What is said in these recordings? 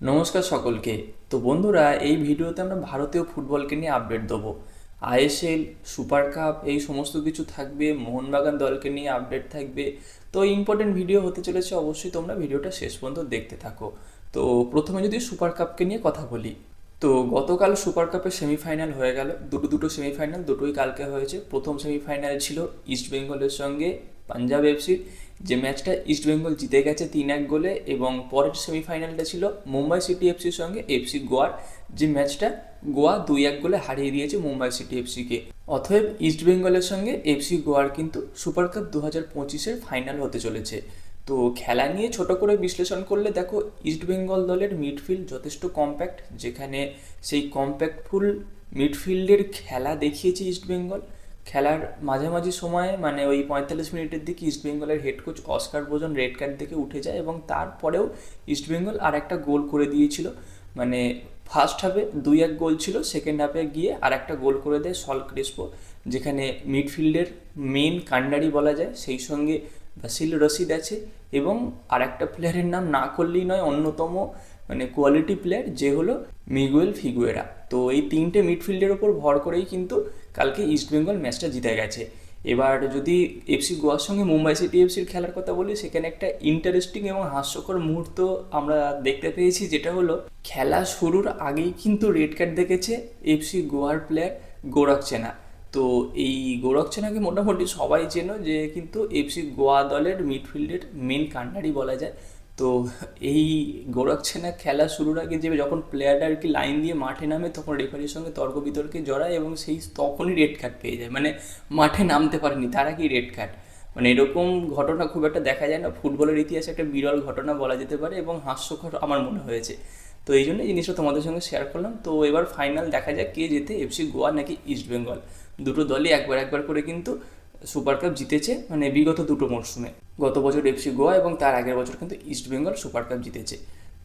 নমস্কার সকলকে। তো বন্ধুরা, এই ভিডিওতে আমরা ভারতীয় ফুটবলকে নিয়ে আপডেট দেবো। আইএসএল সুপার কাপ, এই সমস্ত কিছু থাকবে, মোহনবাগান দলকে নিয়ে আপডেট থাকবে। তো ইম্পর্টেন্ট ভিডিও হতে চলেছে, অবশ্যই তোমরা ভিডিওটা শেষ পর্যন্ত দেখতে থাকো। তো প্রথমে যদি সুপার কাপকে নিয়ে কথা বলি, তো গতকাল সুপার কাপের সেমিফাইনাল হয়ে গেল। দুটো দুটো সেমিফাইনাল দুটোই কালকে হয়েছে। প্রথম সেমিফাইনাল ছিল ইস্ট বেঙ্গলের সঙ্গে। পাঞ্জাব এফসির যে ম্যাচটা ইস্ট বেঙ্গল জিতে গেছে তিন এক গোলে এবং পরের সেমিফাইনালটা ছিল মুম্বাই সিটি এফসির সঙ্গে এফসি গোয়ার, যে ম্যাচটা গোয়া দুই এক গোলে হারিয়ে দিয়েছে মুম্বাই সিটি এফসিকে। অতএব ইস্ট বেঙ্গলের সঙ্গে এফসি গোয়ার কিন্তু সুপার কাপ দু হাজার পঁচিশের ফাইনাল হতে চলেছে। তো খেলা নিয়ে ছোট করে বিশ্লেষণ করলে দেখো ইস্ট বেঙ্গল দলের মিডফিল্ড যথেষ্ট কম্প্যাক্ট, যেখানে সেই কম্প্যাক্টফুল মিডফিল্ডের খেলা দেখিয়েছে ইস্ট বেঙ্গল। খেলার মাঝামাঝি সময়ে মানে ওই পঁয়তাল্লিশ মিনিটের দিকে ইস্ট বেঙ্গলের head coach Oscar Bruzon red card দেখে উঠে যায় এবং তারপরেও ইস্ট বেঙ্গল আর একটা গোল করে দিয়েছিল। মানে ফার্স্ট হাফে দুই এক গোল ছিল সেকেন্ড হাফে গিয়ে আর একটা গোল করে দেয় সল ক্রিস্পো যেখানে মিডফিল্ডের মেন কান্ডারি বলা যায়, সেই সঙ্গে ভাসিল রশিদ আছে এবং আর একটা প্লেয়ারের নাম না করলেই নয়, অন্যতম মানে কোয়ালিটি প্লেয়ার যে হলো মিগুয়েল ফিগুয়েরা তো এই তিনটে মিডফিল্ডের ওপর ভর করেই কিন্তু কালকে ইস্ট বেঙ্গল ম্যাচটা জিতে গেছে। এবার যদি এফসি গোয়ার সঙ্গে মুম্বাই সিটি এফসির খেলার কথা বলি, সেখানে একটা ইন্টারেস্টিং এবং হাস্যকর মুহূর্ত আমরা দেখতে পেয়েছি, যেটা হলো খেলা শুরুর আগেই কিন্তু রেড কার্ড দেখেছে এফসি গোয়ার প্লেয়ার গোরখ চেনা। তো এই গৌরব চেনাকে মোটামুটি সবাই চেনো, যে কিন্তু এফসি গোয়া দলের মিডফিল্ডের মেন কান্ডারি বলা যায়। তো এই গৌরব চেনা খেলা শুরুর আগে যে যখন প্লেয়ারটা আর কি লাইন দিয়ে মাঠে নামে, তখন রেফারির সঙ্গে তর্ক বিতর্কে জড়ায় এবং সেই তখনই রেড কার্ড পেয়ে যায়। মানে মাঠে নামতে পারেনি, তার আগেই রেড কার্ড মানে এরকম ঘটনা খুব একটা দেখা যায় না। ফুটবলের ইতিহাসে একটা বিরল ঘটনা বলা যেতে পারে এবং হাস্যকর আমার মনে হয়েছে। তো এই জন্য জিনিসটা তোমাদের সঙ্গে শেয়ার করলাম। তো এবার ফাইনাল দেখা যাক কে যেতে এফসি গোয়া নাকি ইস্ট বেঙ্গল দুটো দলই একবার একবার করে কিন্তু সুপার কাপ জিতেছে মানে বিগত দুটো মরশুমে গত বছর এফসি গোয়া এবং তার আগের বছর কিন্তু ইস্ট বেঙ্গল সুপার কাপ জিতেছে।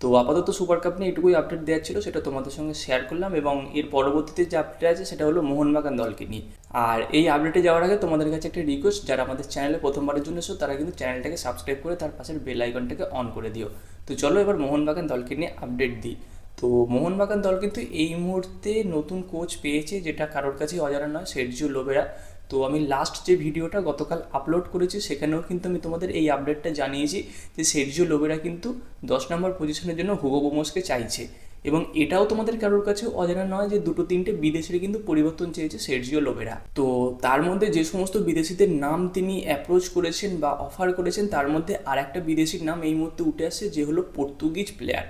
তো আপাতত সুপার কাপ নিয়ে এটুকুই আপডেট দেওয়ার ছিল, সেটা তোমাদের সঙ্গে শেয়ার করলাম এবং এর পরবর্তীতে যে আপডেট আছে, সেটা হলো মোহনবাগান দলকে নিয়ে। আর এই আপডেটে যাওয়ার আগে তোমাদের কাছে একটা রিকোয়েস্ট যারা আমাদের চ্যানেলে প্রথমবারের জন্য এসো তারা কিন্তু চ্যানেলটাকে সাবস্ক্রাইব করে তার পাশের বেল আইকনটাকে অন করে দিও। তো চলো এবার মোহনবাগান দলকে নিয়ে আপডেট দিই। তো মোহনবাগান দল কিন্তু এই মুহূর্তে নতুন কোচ পেয়েছে, যেটা কারোর কাছে অজানা নয়, সেরজিও লোবেরা। তো আমি লাস্ট যে ভিডিওটা গতকাল আপলোড করেছি, সেখানেও কিন্তু আমি তোমাদের এই আপডেটটা জানিয়েছি যে সেরজিও লোবেরা কিন্তু দশ নম্বর পজিশনের জন্য হুগো বোমসকে চাইছে। এবং এটাও তোমাদের কারোর কাছে অজানা নয় যে দুটো তিনটে বিদেশির কিন্তু পরিবর্তন চেয়েছে সেরজিও লোবেরা তো তার মধ্যে যে সমস্ত বিদেশিদের নাম তিনি অ্যাপ্রোচ করেছেন বা অফার করেছেন, তার মধ্যে আর একটা বিদেশির নাম এই মুহূর্তে উঠে আসছে, যে হলো পর্তুগিজ প্লেয়ার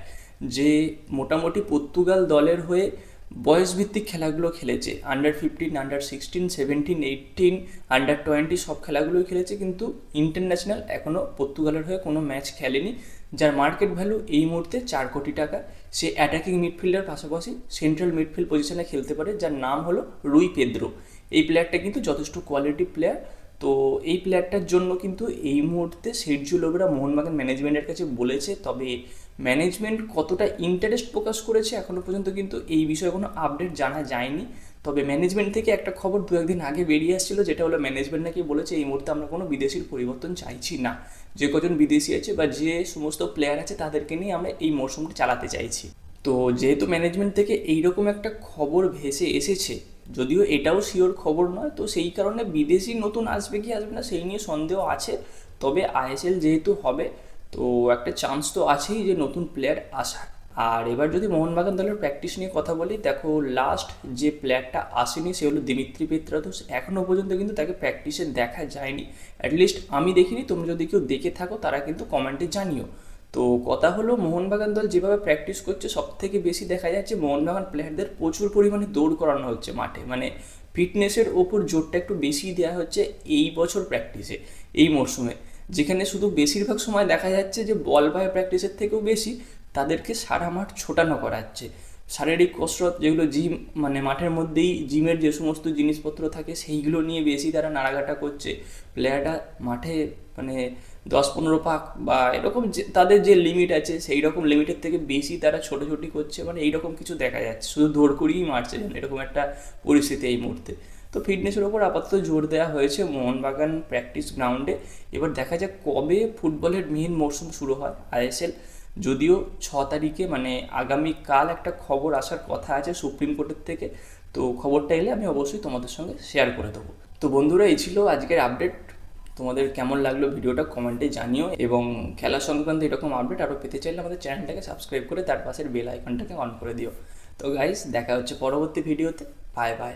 যে মোটামুটি পর্তুগাল দলের হয়ে বয়সভিত্তিক খেলাগুলো খেলেছে। Under fifteen under sixteen seventeen eighteen under twenty সব খেলাগুলোই খেলেছে কিন্তু ইন্টারন্যাশনাল এখনও পর্তুগালের হয়ে কোনো ম্যাচ খেলেনি। যার মার্কেট ভ্যালু এই মুহূর্তে চার কোটি টাকা। সে অ্যাটাকিং মিডফিল্ডের পাশাপাশি সেন্ট্রাল মিডফিল্ড পজিশনে খেলতে পারে, যার নাম হলো রুই পেদ্রো। এই প্লেয়ারটা কিন্তু যথেষ্ট কোয়ালিটি প্লেয়ার তো এই প্লেয়ারটার জন্য কিন্তু এই মুহূর্তে সেরজিও লোবেরা মোহনবাগান ম্যানেজমেন্টের কাছে বলেছে, তবে ম্যানেজমেন্ট কতটা ইন্টারেস্ট প্রকাশ করেছে এখনও পর্যন্ত কিন্তু এই বিষয়ে কোনো আপডেট জানা যায়নি। তবে ম্যানেজমেন্ট থেকে একটা খবর দু একদিন আগে বেরিয়ে আসছিল, যেটা হলো ম্যানেজমেন্ট নাকি বলেছে এই মুহূর্তে আমরা কোনো বিদেশির পরিবর্তন চাইছি না। যে কজন বিদেশি আছে বা যে সমস্ত প্লেয়ার আছে তাদেরকে নিয়ে আমরা এই মরশুমটা চালাতে চাইছি। তো যেহেতু ম্যানেজমেন্ট থেকে এইরকম একটা খবর ভেসে এসেছে যদিও এটাও শিওর খবর নয়, তো সেই কারণে বিদেশি নতুন আসবে কি আসবে না সেই নিয়ে সন্দেহ আছে, তবে আইএসএল যেহেতু হবে, তো একটা চান্স তো আছেই যে নতুন প্লেয়ার আসার। আর এবার যদি মোহনবাগান দলের প্র্যাকটিস নিয়ে কথা বলি, দেখো লাস্ট যে প্লেয়ারটা আসেনি সে হলো দিমিত্রি পেত্রাদোস এখনও পর্যন্ত কিন্তু তাকে প্র্যাকটিসে দেখা যায়নি। অ্যাটলিস্ট আমি দেখিনি তোমরা যদি কেউ দেখে থাকো, তারা কিন্তু কমেন্টে জানিও। তো কথা হলো, মোহনবাগান দল যেভাবে প্র্যাকটিস করছে সব থেকে বেশি দেখা যাচ্ছে মোহনবাগান প্লেয়ারদের প্রচুর পরিমাণে দৌড় করানো হচ্ছে মাঠে। মানে ফিটনেসের ওপর জোরটা একটু বেশি দেওয়া হচ্ছে এই বছর প্র্যাকটিসে এই মরশুমে যেখানে শুধু বেশিরভাগ সময় দেখা যাচ্ছে যে বল বাই প্র্যাকটিসের থেকেও বেশি, তাদেরকে সারা মাঠ ছোটানো করাচ্ছে। শারীরিক কসরত যেগুলো জিম মানে মাঠের মধ্যেই জিমের যে সমস্ত জিনিসপত্র থাকে, সেইগুলো নিয়ে বেশি তারা নাড়াঘাটা করছে। প্লেয়ারটা মাঠে মানে দশ পনেরো পাক বা এরকম যে, তাদের যে লিমিট আছে সেই রকম লিমিটের থেকে বেশি তারা ছোটোছুটি করছে মানে এইরকম কিছু দেখা যাচ্ছে। শুধু দৌড় করেই মারছে এরকম একটা পরিস্থিতি এই মুহূর্তে। তো ফিটনেসের ওপর আপাতত জোর দেওয়া হয়েছে মোহনবাগান প্র্যাকটিস গ্রাউন্ডে এবার দেখা যাক কবে ফুটবলের মেন মরশুম শুরু হয় আইএসএল। যদিও ছ তারিখে মানে আগামীকাল একটা খবর আসার কথা আছে সুপ্রিম কোর্টের থেকে। তো খবরটা এলে আমি অবশ্যই তোমাদের সঙ্গে শেয়ার করে দেবো। তো বন্ধুরা, এই ছিল আজকের আপডেট তোমাদের কেমন লাগল ভিডিওটা কমেন্টে জানিও এবং খেলা সংক্রান্ত এরকম আপডেট আরও পেতে চাইলে আমাদের চ্যানেলটাকে সাবস্ক্রাইব করে তার পাশের বেল আইকনটাকে অন করে দিও। তো গাইস দেখা হচ্ছে পরবর্তী ভিডিওতে। Bye bye